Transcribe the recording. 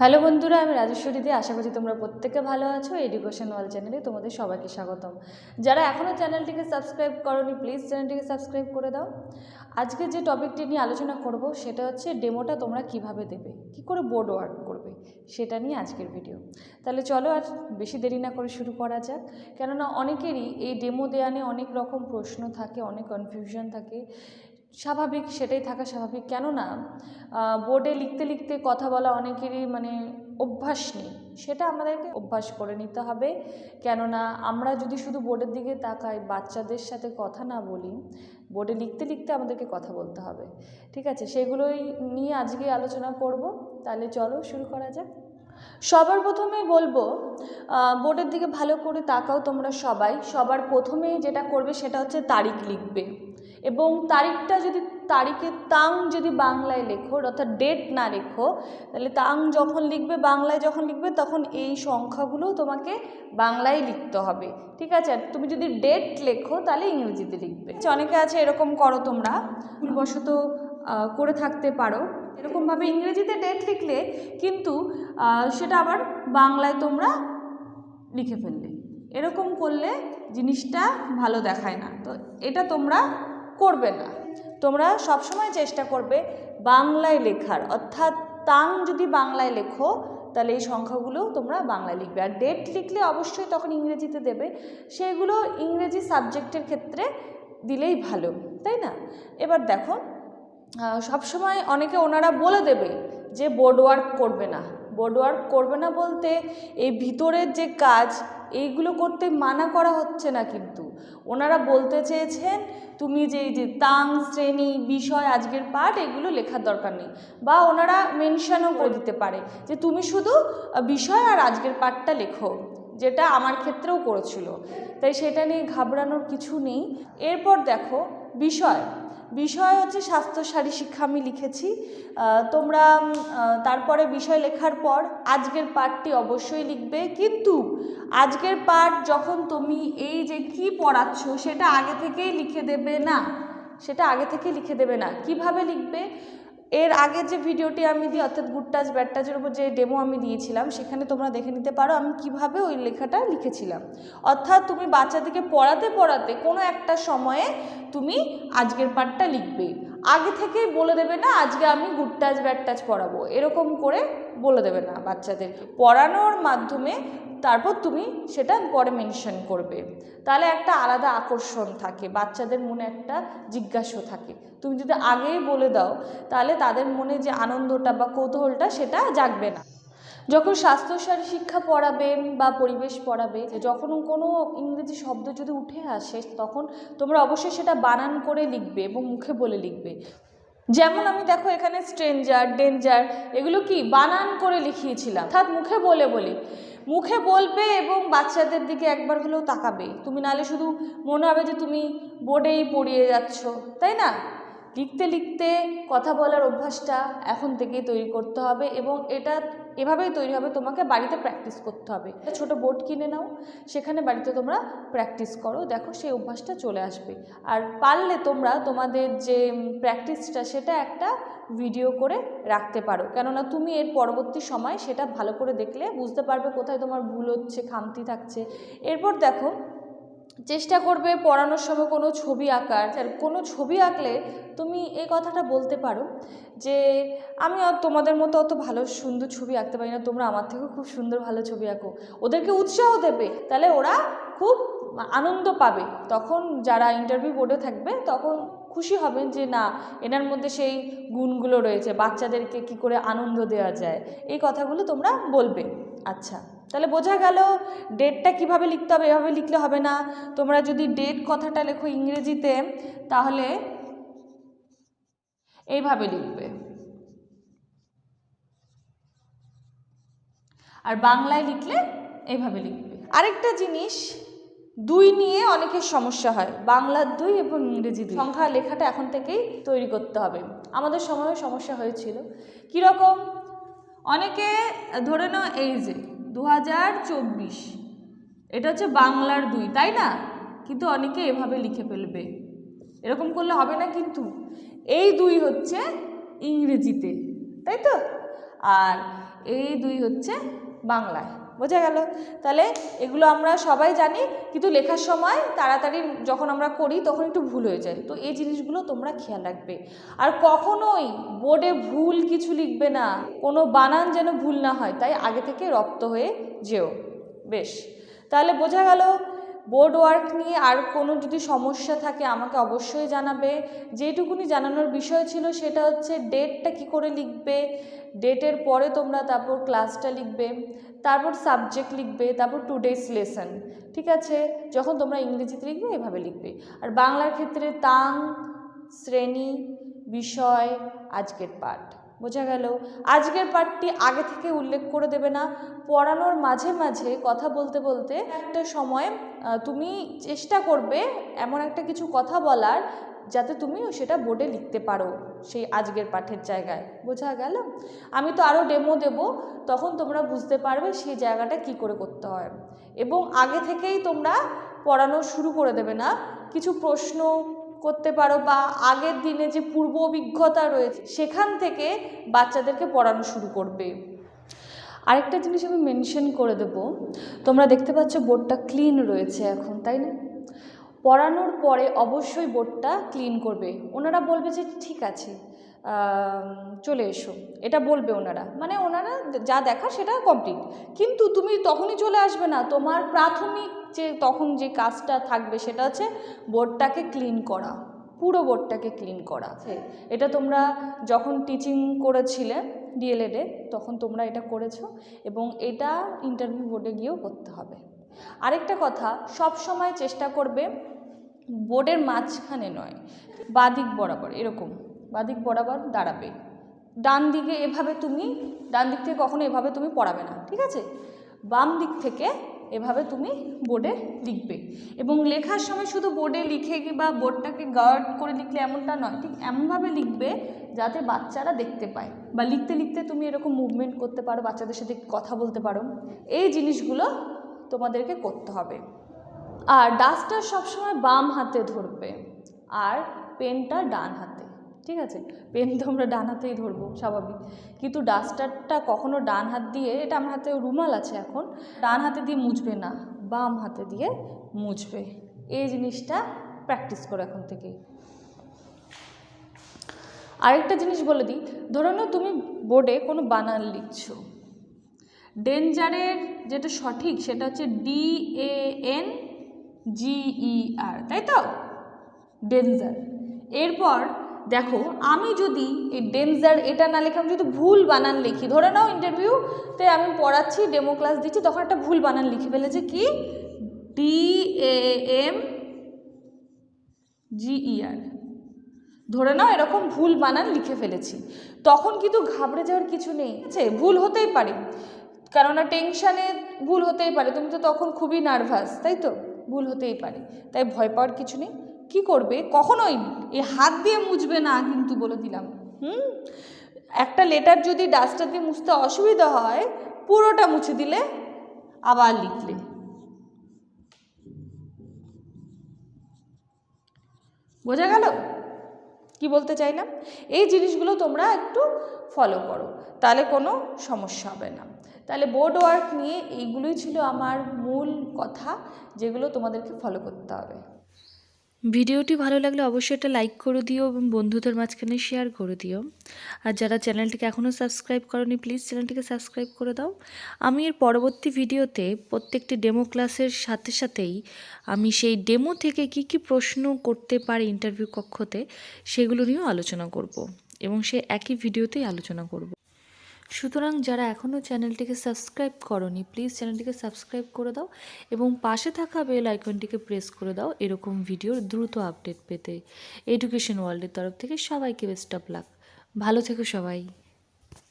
Hello বন্ধুরা, আমি রাজেশ্বরী দিয়ে আশা করছি তোমরা প্রত্যেকে ভালো আছো। এডুকেশন চ্যানেলে তোমাদের সবাইকে স্বাগতম। যারা এখনও চ্যানেলটিকে সাবস্ক্রাইব করনি প্লিজ চ্যানেলটিকে সাবস্ক্রাইব করে দাও। আজকে যে টপিকটি নিয়ে আলোচনা করব, সেটা হচ্ছে ডেমোটা তোমরা কীভাবে দেবে? কি করে বোর্ড ওয়ার্ক করবে? সেটা নিয়ে আজকের ভিডিও তাহলে চলো আর বেশি দেরি না করে শুরু করা যাক। কেননা অনেকেরই এই ডেমো নিয়ে অনেক রকম প্রশ্ন থাকে, অনেক কনফিউশন থাকে। স্বাভাবিক, সেটাই থাকা স্বাভাবিক। কেননা বোর্ডে লিখতে লিখতে কথা বলা অনেকেরই মানে অভ্যাস নেই। সেটা আমাদেরকে অভ্যাস করে নিতে হবে। কেননা, আমরা যদি শুধু বোর্ডের দিকে তাকাই, বাচ্চাদের সাথে কথা না বলি, বোর্ডে লিখতে লিখতে আমাদেরকে কথা বলতে হবে। ঠিক আছে? সেগুলোই নিয়ে আজকে আলোচনা করব। তাহলে চলো শুরু করা যাক। সবার প্রথমে বলব বোর্ডের দিকে ভালো করে তাকাও তোমরা সবাই। সবার প্রথমে যেটা করবে সেটা হচ্ছে তারিখ লিখবে। এবং তারিখটা যদি তারিখে তাং যদি বাংলায় লেখো, অর্থাৎ ডেট না লেখো, তাহলে তাং যখন লিখবে, বাংলায় যখন লিখবে, তখন এই সংখ্যাগুলো তোমাকে বাংলায় লিখতে হবে। ঠিক আছে? আর তুমি যদি ডেট লেখো, তাহলে ইংরেজিতে লিখবে। অনেকে আছে, এরকম করো তোমরা। ভুলবশত করে থাকতে পারো। এরকমভাবে ইংরেজিতে ডেট লিখলে, কিন্তু সেটা আবার বাংলায় তোমরা লিখে ফেললে। এরকম করলে জিনিসটা ভালো দেখায় না। তো এটা তোমরা করবে না। তোমরা সবসময় চেষ্টা করবে বাংলায় লেখার। অর্থাৎ তাং যদি বাংলায় লেখো, তাহলে এই সংখ্যাগুলো তোমরা বাংলায় লিখবে। আর ডেট লিখলে অবশ্যই তখন ইংরেজিতে দেবে। সেগুলো ইংরেজি সাবজেক্টের ক্ষেত্রে দিলেই ভালো, তাই না? এবার দেখো সবসময় অনেকে ওনারা বলে দেবে যে বোর্ড ওয়ার্ক করবে না। বোর্ড ওয়ার্ক করবে না বলতে এই ভিতরের যে কাজ, এইগুলো করতে মানা করা হচ্ছে না কিন্তু। ওনারা বলতে চেয়েছেন, তুমি যে এই যে তাং, শ্রেণি, বিষয়, আজকের পাঠ, এগুলো লেখার দরকার নেই। বা ওনারা মেনশনও করে দিতে পারে যে, তুমি শুধু বিষয় আর আজকের পাঠটা লেখো, যেটা আমার ক্ষেত্রেও করেছিল। তাই সেটা নিয়ে ঘাবড়ানোর কিছু নেই। এরপর দেখো, বিষয়। বিষয় হচ্ছে স্বাস্থ্যসারী শিক্ষা আমি লিখেছি। তোমরা তারপরে বিষয় লেখার পর আজকের পাঠটি অবশ্যই লিখবে। কিন্তু আজকের পাঠ যখন তুমি এই যে কি পড়াচ্ছ সেটা আগে থেকেই লিখে দেবে না? সেটা আগে থেকে লিখে দেবে না। কীভাবে লিখবে? এর আগে যে ভিডিওটি আমি দিই, অর্থাৎ গুড টাচ ব্যাড টাচের উপর যে ডেমো আমি দিয়েছিলাম, সেখানে তোমরা দেখে নিতে পারো আমি কীভাবে ওই লেখাটা লিখেছিলাম। অর্থাৎ তুমি বাচ্চাদেরকে পড়াতে পড়াতে কোনো একটা সময়ে তুমি আজকের পাঠটা লিখবে। আগে থেকে বলে দেবে না, আজকে আমি গুড টাচ ব্যাড টাচ পড়াবো। এরকম করে বলে দেবে না বাচ্চাদের পড়ানোর মাধ্যমে তারপর তুমি সেটা পরে মেনশন করবে। তাহলে একটা আলাদা আকর্ষণ থাকে, বাচ্চাদের মনে একটা জিজ্ঞাসা থাকে। তুমি যদি আগেই বলে দাও, তাহলে তাদের মনে যে আনন্দটা বা কৌতূহলটা সেটা জাগবে না। যখন স্বাস্থ্যসারী শিক্ষা পড়াবে বা পরিবেশ পড়াবে, যখন কোনো ইংরেজি শব্দ যদি উঠে আসে, তখন তোমরা অবশ্যই সেটা বানান করে লিখবে এবং মুখে বলে লিখবে। যেমন আমি দেখো এখানে স্ট্রেঞ্জার ডেঞ্জার এগুলো কি? বানান করে লিখিয়েছিলাম। অর্থাৎ মুখে বলে বলে। মুখে বলবে এবং বাচ্চাদের দিকে একবার হলেও তাকাবে। তুমি নালে শুধু মনে হবে যে তুমি বোর্ডেই পড়িয়ে যাচ্ছ, তাই না? লিখতে লিখতে কথা বলার অভ্যাসটা এখন থেকেই তৈরি করতে হবে এবং এটা এভাবেই তৈরি হবে, তোমাকে বাড়িতে প্র্যাকটিস করতে হবে। একটা ছোটো বোর্ড কিনে নাও, সেখানে বাড়িতে তোমরা প্র্যাকটিস করো, দেখো সেই অভ্যাসটা চলে আসবে। আর পারলে তোমরা তোমাদের যে প্র্যাকটিসটা সেটা একটা ভিডিও করে রাখতে পারো। কেননা তুমি এর পরবর্তী সময় সেটা ভালো করে দেখলে বুঝতে পারবে কোথায় তোমার ভুল হচ্ছে, খামতি থাকছে। এরপর দেখো চেষ্টা করবে পড়ানোর সময় কোনো ছবি আঁকার। কোনো ছবি আঁকলে তুমি এই কথাটা বলতে পারো যে, আমি তোমাদের মতো অত ভালো সুন্দর ছবি আঁকতে পারি না। তোমরা আমার থেকেও খুব সুন্দর ভালো ছবি আঁকো। ওদেরকে উৎসাহ দেবে। তাহলে ওরা খুব আনন্দ পাবে। তখন যারা ইন্টারভিউ বোর্ডে থাকবে, তখন খুশি হবেন যে, না, এনার মধ্যে সেই গুণগুলো রয়েছে। বাচ্চাদেরকে কি করে আনন্দ দেওয়া যায়? এই কথাগুলো তোমরা বলবে। আচ্ছা। তাহলে বোঝা গেল ডেটটা কীভাবে লিখতে হবে, এভাবে লিখলে হবে না। তোমরা যদি ডেট কথাটা লেখো ইংরেজিতে, তাহলে এইভাবে লিখবে। আর বাংলায় লিখলে এইভাবে লিখবে। আরেকটা জিনিস, দুই নিয়ে অনেকের সমস্যা হয়। বাংলার দুই এবং ইংরেজি দুই। সংখ্যা লেখাটা এখন থেকেই তৈরি করতে হবে। আমাদের সময়ও সমস্যা হয়েছিল। কীরকম? অনেকে, ধরে নাও এই যে দু হাজার চব্বিশ। এটা হচ্ছে বাংলার দুই, তাই না? কিন্তু অনেকে এভাবে লিখে ফেলবে। এরকম করলে হবে না কিন্তু। এই দুই হচ্ছে ইংরেজিতে, তাই তো? আর এই দুই হচ্ছে বাংলায়। বোঝা গেল? তাহলে এগুলো আমরা সবাই জানি, কিন্তু লেখার সময় তাড়াতাড়ি যখন আমরা করি তখন একটু ভুল হয়ে যায়। তো এই জিনিসগুলো তোমরা খেয়াল রাখবে। আর কখনোই বোর্ডে ভুল কিছু লিখবে না, কোনো বানান যেন ভুল না হয়, তাই আগে থেকে রপ্ত হয়ে যেও। বেশ। তাহলে বোঝা গেল বোর্ড ওয়ার্ক নিয়ে আর কোনো যদি সমস্যা থাকে আমাকে অবশ্যই জানাবে। যেটুকুনি জানানোর বিষয় ছিল সেটা হচ্ছে ডেটটা কি করে লিখবে, ডেটের পরে তোমরা তারপর ক্লাসটা লিখবে, তারপর সাবজেক্ট লিখবে, তারপর টু ডেজ লেসন, ঠিক আছে? যখন তোমরা ইংরেজিতে লিখবে এভাবে লিখবে। আর বাংলার ক্ষেত্রে তাং, শ্রেণি, বিষয়, আজকের পাঠ। বোঝা গেল। আজকের পাঠটি আগে থেকে উল্লেখ করে দেবে না। পড়ানোর মাঝে মাঝে কথা বলতে বলতে একটা সময় তুমি চেষ্টা করবে এমন একটা কিছু কথা বলার যাতে তুমি সেটা বোর্ডে লিখতে পারো সেই আজকের পাঠের জায়গায়। বোঝা গেল? আমি তো আরও ডেমো দেব, তখন তোমরা বুঝতে পারবে সেই জায়গাটা কি করে করতে হয়। এবং আগে থেকেই তোমরা পড়ানো শুরু করে দেবে না। কিছু প্রশ্ন করতে পারো বা আগের দিনে যে পূর্ব অভিজ্ঞতা রয়েছে, সেখান থেকে বাচ্চাদেরকে পড়ানো শুরু করবে। আরেকটা জিনিস আমি মেনশন করে দেবো। তোমরা দেখতে পাচ্ছ বোর্ডটা ক্লিন রয়েছে এখন, তাই না? পড়ানোর পরে অবশ্যই বোর্ডটা ক্লিন করবে। ওনারা বলবে যে ঠিক আছে চলে এসো। এটা বলবে ওনারা। মানে ওনারা যা দেখা সেটা কমপ্লিট কিন্তু তুমি তখনই চলে আসবে না। তোমার প্রাথমিক যে তখন যে কাজটা থাকবে সেটা হচ্ছে বোর্ডটাকে ক্লিন করা। পুরো বোর্ডটাকে ক্লিন করা। এটা তোমরা যখন টিচিং করেছিলে ডিএলএডে তখন তোমরা এটা করেছ এবং এটা ইন্টারভিউ বোর্ডে গিয়েও করতে হবে। আরেকটা কথা সব সময় চেষ্টা করবে বোর্ডের মাঝখানে নয় বাদিক বরাবর এরকম। বাদিক বরাবর দাঁড়াবে। ডান দিকে এভাবে তুমি, ডান দিক থেকে কখনো এভাবে তুমি পড়াবে না, ঠিক আছে? বাম দিক থেকে এভাবে তুমি বোর্ডে লিখবে এবং লেখার সময় শুধু বোর্ডে লিখে বা বোর্ডটাকে গার্ড করে লিখলে এমনটা নয়, ঠিক এমনভাবে লিখবে যাতে বাচ্চারা দেখতে পায় বা লিখতে লিখতে তুমি এরকম মুভমেন্ট করতে পারো, বাচ্চাদের সাথে কথা বলতে পারো। এই জিনিসগুলো তোমাদেরকে করতে হবে। আর ডাস্টার সবসময় বাম হাতে ধরবে, আর পেনটা ডান হাতে। ঠিক আছে? পেন তো আমরা ডান হাতেই ধরবো, স্বাভাবিক। কিন্তু ডাস্টারটা কখনো ডান হাত দিয়ে, এটা আমার হাতে রুমাল আছে এখন, ডান হাতে দিয়ে মুছবে না, বাম হাতে দিয়ে মুছবে। এই জিনিসটা প্র্যাকটিস করো এখন থেকে আরেকটা জিনিস বলে দিই, ধরো না তুমি বোর্ডে কোনো বানান লিখছো। ডেঞ্জারের যেটা সঠিক সেটা হচ্ছে D A N G E R, তাই তো? ডেঞ্জার। এরপর দেখো, আমি যদি এই ডেঞ্জার এটা না লিখে, আমি যদি ভুল বানান লিখি, ধরে নাও ইন্টারভিউতে আমি পড়াচ্ছি ডেমো ক্লাস দিচ্ছি, তখন একটা ভুল বানান লিখে ফেলেছে কি? ডি এম জিই আর ধরে নাও এরকম ভুল বানান লিখে ফেলেছি। তখন কিন্তু ঘাবড়ে যাওয়ার কিছু নেই। আছে ভুল হতেই পারে। কেননা টেনশানে ভুল হতেই পারে। তুমি তো তখন খুবই নার্ভাস তাই তো? ভুল হতেই পারে। তাই ভয় পাওয়ার কিছু নেই। কি করবে? কখনোই এই হাত দিয়ে মুছবে না কিন্তু বলে দিলাম। হুম? একটা লেটার যদি ডাস্টার দিয়ে মুছতে অসুবিধা হয়, পুরোটা মুছে দিলে আবার লিখলে। বোঝা গেল? কি বলতে চাইলাম? এই জিনিসগুলো তোমরা একটু ফলো করো, তাহলে কোনো সমস্যা হবে না। তাহলে বোর্ড ওয়ার্ক নিয়ে এইগুলোই ছিল আমার মূল কথা, যেগুলো তোমাদেরকে ফলো করতে হবে। ভিডিওটি ভালো লাগলে অবশ্যই একটা লাইক করে দিও এবং বন্ধুদের মাঝখানে শেয়ার করে দিও। আর যারা চ্যানেলটিকে এখনও সাবস্ক্রাইব করনি প্লিজ চ্যানেলটিকে সাবস্ক্রাইব করে দাও। আমি এর পরবর্তী ভিডিওতে প্রত্যেকটি ডেমো ক্লাসের সাথে সাথেই আমি সেই ডেমো থেকে কি কি প্রশ্ন করতে পারি ইন্টারভিউ কক্ষতে সেগুলো নিয়েও আলোচনা করব এবং সে একই ভিডিওতেই আলোচনা করব। সুতরাং যারা এখনও চ্যানেলটিকে সাবস্ক্রাইব করনি, প্লিজ চ্যানেলটিকে সাবস্ক্রাইব করে দাও এবং পাশে থাকা বেল আইকনটিকে প্রেস করে দাও এরকম ভিডিওর দ্রুত আপডেট পেতে। এডুকেশন ওয়ার্ল্ডের তরফ থেকে সবাইকে বেস্ট অফ লাক ভালো থেকো সবাই।